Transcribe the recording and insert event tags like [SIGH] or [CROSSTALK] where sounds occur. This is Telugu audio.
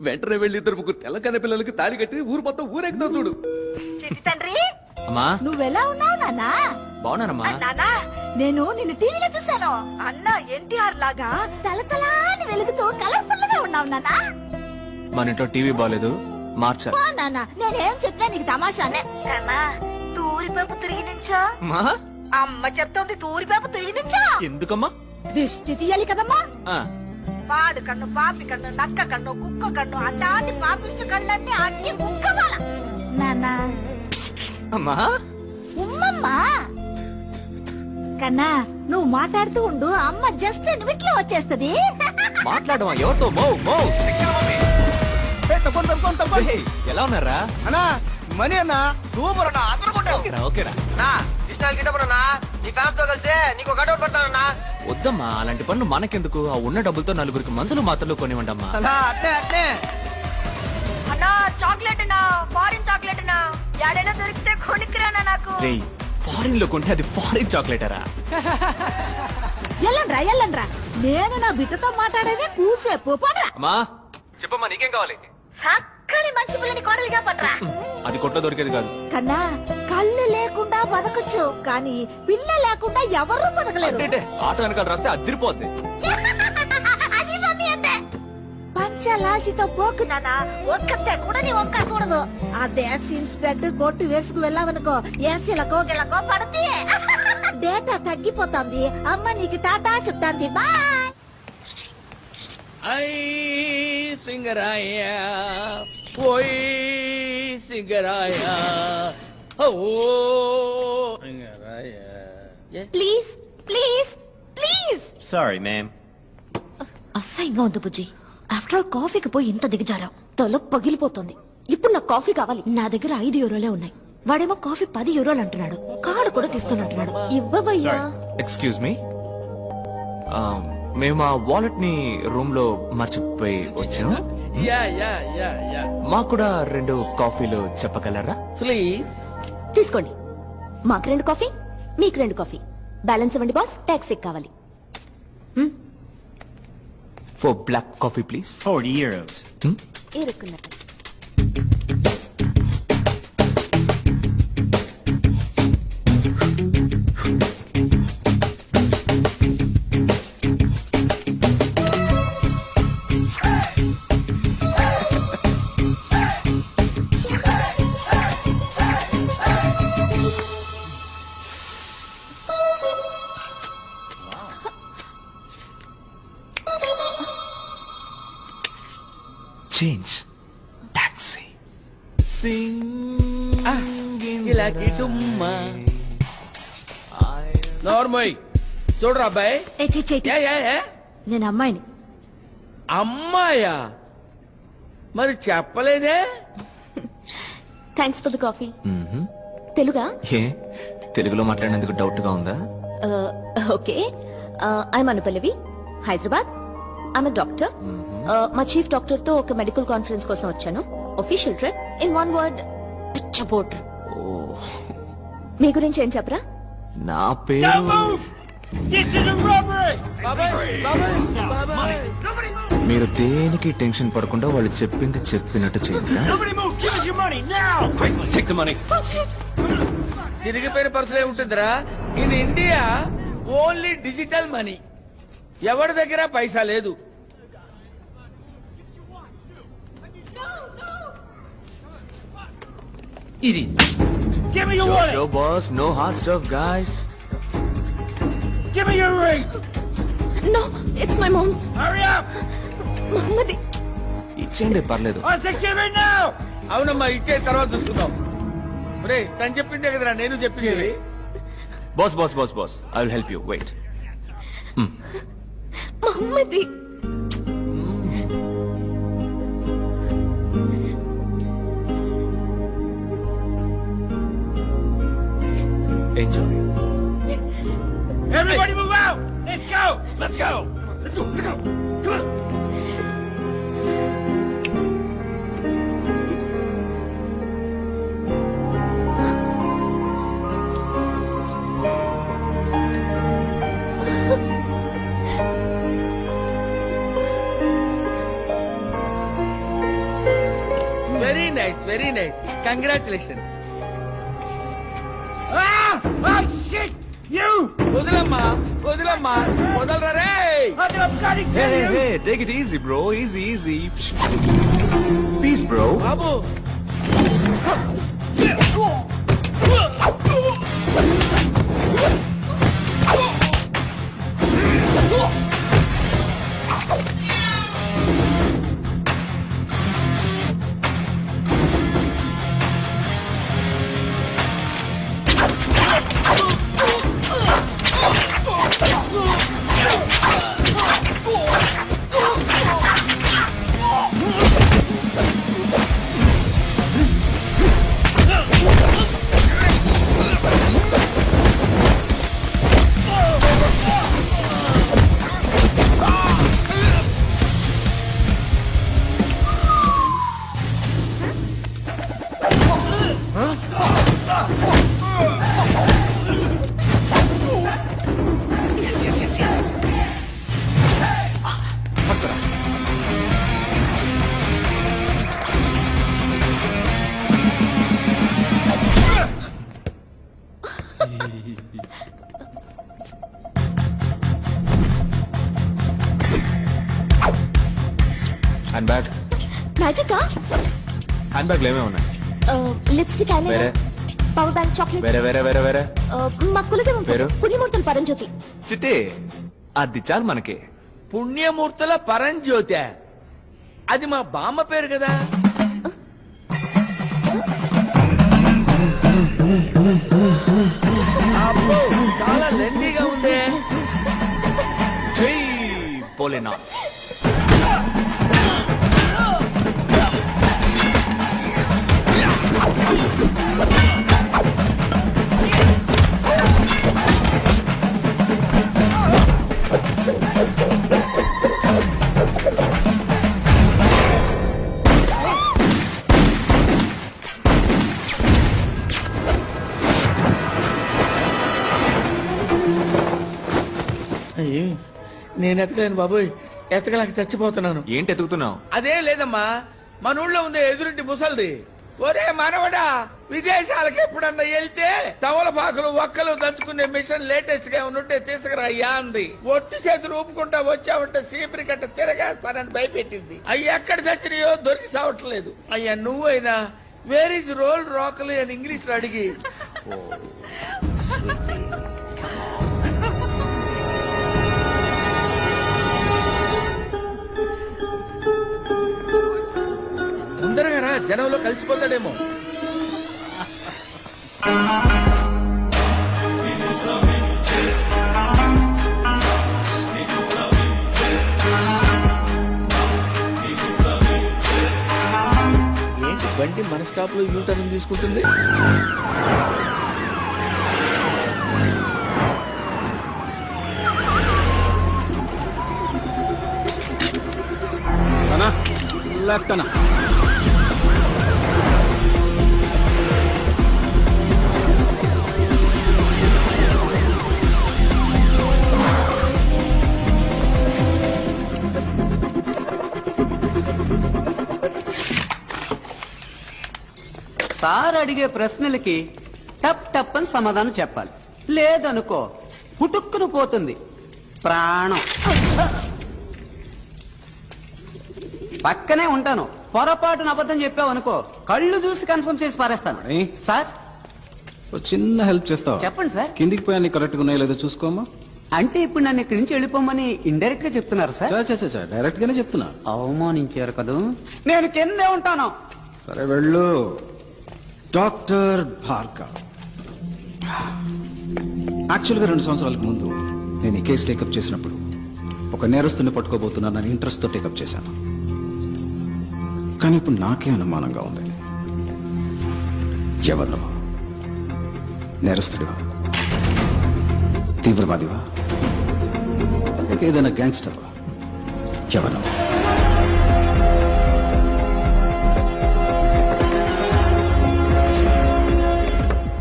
వెంటనే వెళ్ళి ఇద్దరు ముగ్గురు తెల్లకన్న పిల్లలకి తాళి కట్టి ఊరు మొత్తం ఊరెక్కుతాం చూడు. చిట్టి తండ్రి అమ్మా. నువ్వెలా ఉన్నావు నాన్నా? బాగున్నానమ్మా. నానా నేను నిన్ను టీవీలో చూశాను. అన్న ఎన్టీఆర్ లాగా తలతలాని వెలుగుతూ కలర్ఫుల్గా ఉన్నావు నాన్నా. మన ఇంట్లో టీవీ బాగాలేదు మార్చాలి బా నాన్న నేనేం చెప్పినా నీకు తమాషానే కన్నా తూరిపేపు తిరిగి నుంచో. అమ్మా. అమ్మ చెప్తోంది తూరిపేపు తిరిగి నుంచో. ఎందుకమ్మా? దిష్టి తీయాలి కదమ్మా. ఆ, పాడు కన్ను పాపి కన్ను నక్క కన్ను కుక్క కన్ను అట్లాంటి పాపిష్టి కళ్ళన్నీ అన్ని నాన్న. అమ్మా. ఉమ్మమ్మా. కన్నా నువ్వు మాట్లాడుతూ ఉండు అమ్మ జస్ట్ నిమిట్లో వచ్చేస్తది? మాట్లాడమా? ఎవరితో? మో మో. ఏయ్, ఎలా ఉన్నారా? అన్నా మనీ అన్నా సూపర్ అన్నా అసలు కొట్టావు. ఓకేరా ఓకేరా. నా ఇష్టాలు గిట్టబడన్నా నీ ఫ్యాన్స్తో కలిసి నీకు కటౌట్ పడతానన్నా. వద్దమ్మా అలాంటి పనులు మనకెందుకు? ఆ ఉన్న డబ్బులతో నలుగురికి మందులు మాత్రలు కొనివ్వండమ్మా. అన్నా అట్నే అట్నే అన్నా చాక్లెట్ అన్నా ఫారిన్ చాక్లెట్ అన్నా ఎడైనా దొరికితే కొనికిరానా నాకు? రేయ్ ఫారిన్లో కొంటే అది ఫారిన్ చాక్లెటరా? ఎల్లండ్రా ఎల్లండ్రా. నేను నా బిడ్డతో మాట్లాడేది కూసేపు అమ్మా. చెప్పమ్మా నీకేం కావాలి? చక్కని మంచి పిల్లని కోడలిగా పడరా అది కొట్లో దొరికేది కాదు. కన్నా కళ్ళు లేకుండా బతకచ్చు కానీ పిల్ల లేకుండా ఎవరు బతకలేరు. అంటే ఆటో వెనకాల రాస్తే అదిరిపోద్ది. అది మమ్మీ అంటే. పంచలాల్చితో పోకు నాన్న ఒక్కతే కూడా నీ ఒక్క చూడదు. అదే సీన్స్ బెడ్ కొట్టు వేసుకు వెళ్ళావనుకో ఏసీలకో గిలకో పడితే [LAUGHS] డేటా తగ్గిపోతుంది. అమ్మ నీకు టాటా చెప్తాంది. బాయ్! ఐ సింగరాయ ఓయ్ సింగరాయ ఓ Singaraya. Please please please Sorry, ma'am. అసహ్యంగా ఉంది బుజ్జి. ఆఫ్టర్ ఆల్ కాఫీకి పోయి ఇంత దిగజారావు. తల పగిలిపోతుంది. ఇప్పుడు నాకు కాఫీ కావాలి. నా దగ్గర ఐదు యూరోలే ఉన్నాయి. వాడేమో కాఫీ పది యూరోలు అంటున్నాడు. కార్డు కూడా తీసుకుని అంటున్నాడు ఇవ్వవయ్యా. ఎక్స్క్యూజ్ మీ మేము ఆ వాలెట్ని రూమ్లో మర్చిపోయి వచ్చాం. Yeah yeah yeah yeah. మాకు కూడా రెండు కాఫీలు చెప్పగలరా? ప్లీజ్ తీసుకోండి. మాకు రెండు కాఫీ మీకు రెండు కాఫీ. బ్యాలెన్స్ ఇవ్వండి బాస్. ట్యాక్సీ కావాలి. Four black coffee please 40 euros. ఇరుక్కున్నట్టు చేంజ్ టాక్సీ ఇలాకి డుమ్మా. నోర్మోయ్ చూడరా అబ్బాయి? ఏ చే చేతి యా నేను అమ్మాయిని. అమ్మాయా? మరి చెప్పలేదే? థ్యాంక్స్ ఫర్ ద కాఫీ తెలుగా? ఏ? తెలుగులో మాట్లాడినందుకు డౌట్గా ఉందా okay I'm Anupallavi Hyderabad I'm doctor మా చీఫ్ డాక్టర్తో ఒక మెడికల్ కాన్ఫరెన్స్ కోసం వచ్చాను. Official trip in one word పిచ్చబోట్ మీ గురించి ఏం చెప్పరా? నా పేరు బాబాయ్ బాబాయ్ బాబాయ్ మీరు దేనికి టెన్షన్ పడకుండా వాళ్ళు చెప్పింది చెప్పినట్టు చేయండి. చిరిగిపోయిన పర్సులే ఉంటుందిరా. In India only digital money ఎవరి దగ్గర పైసా లేదు? ఇది Give me your wallet! Show boss no hard stuff guys Give me your ring! No it's my mom's Hurry up! మమ్మది ఇచ్చేయండి పర్లేదు. I said give it now! అవునమ్మా ఇచ్చే తర్వాత చూసుకుందాం. రే తను చెప్పిందే కదరా నేను చెప్పింది. Boss boss boss boss I will help you wait మమ్మది Enjoy. Everybody hey. move out! Let's go! Let's go! Let's go! Let's go! Come on! Very nice, very nice. Congratulations. వదిలమ్మా వదిలమ్మా వదలరా రే Hey, hey, hey, take it easy, bro. Easy, easy. Peace, hand bag మ్యాజికా hand బ్యాగ్లు ఏమేమి ఉన్నాయి? లిప్స్టిక్ వేరే? ఐలైనర్ పవర్ బ్యాంక్ చాక్లెట్ వేరే వేరే వేరే? వేరే మా కులదేవం పేరు? పుణ్యమూర్తులు పరంజ్యోతి. చిట్టి అది చాలు మనకి. పుణ్యమూర్తుల పరంజ్యోతి. అది మా బామ్మ పేరు కదా. అబ్బో, చాలా లెందీగా ఉందే. జై పోలేనా అయ్యో నేను ఎతకలేను బాబోయ్. ఎతకలేక చచ్చిపోతున్నాను. ఏంటి ఎతుకుతున్నావు? అదేం లేదమ్మా. మన ఊళ్ళో ఉంది ఎదురింటి ముసల్ది. ఒరే మనవడా విదేశాలకు ఎప్పుడన్నా వెళ్తే తవలపాకులు ఒక్కలు దంచుకునే మిషన్ లేటెస్ట్గా ఉంటే తీసుకురా అయ్యా అంది. ఒట్టి చేతులు ఊపుకుంటా వచ్చావంటే సీపరి కట్ట తిరగేస్తానని భయపెట్టింది. అయ్యి ఎక్కడ చచ్చినాయో దొరికి సావట్లేదు. అయ్యా నువ్వైనా వేర్ ఇస్ రోల్ రోకలి అని ఇంగ్లీష్లో అడిగి తొందరగా రా జనంలో కలిసిపోతాడేమో. ఏంటి బండి మన స్టాప్లో యూటర్న్ తీసుకుంటుంది? లెఫ్ట్ అన్నా సార్ అడిగే ప్రశ్నలకి టప్ టప్ అని సమాధానం చెప్పాలి. లేదనుకో పుటుక్కును పోతుంది. ప్రాణం. పక్కనే ఉంటాను. పొరపాటున అబద్ధం చెప్పావు అనుకో కళ్ళు చూసి కన్ఫర్మ్ చేసి పారేస్తాను? సార్? ఓ చిన్న హెల్ప్ చేస్తావా? చెప్పండి సార్. కిందికి పోయి కరెక్ట్గా ఉన్నాయో లేదో చూసుకోమా? అంటే ఇప్పుడు నన్ను ఇక్కడి నుంచి వెళ్ళిపోమని ఇండైరెక్ట్గా చెప్తున్నారు సార్. చా చా, చా, చా డైరెక్ట్ గానే చెప్తున్నా. అవమానించారు కదూ? నేను కిందే ఉంటాను. సరే వెళ్ళు. డాక్టర్ భార్గవ్. యాక్చువల్గా రెండు సంవత్సరాలకు ముందు నేను ఈ కేసు టేకప్ చేసినప్పుడు ఒక నేరస్తుని పట్టుకోబోతున్నానని ఇంట్రెస్ట్తో టేకప్ చేశాను. కానీ ఇప్పుడు నాకే అనుమానంగా ఉంది. ఎవరు నువ్వు నేరస్తుడివా? తీవ్రవాదివా? ఏదైనా గ్యాంగ్స్టర్వా ఎవరు నువ్వు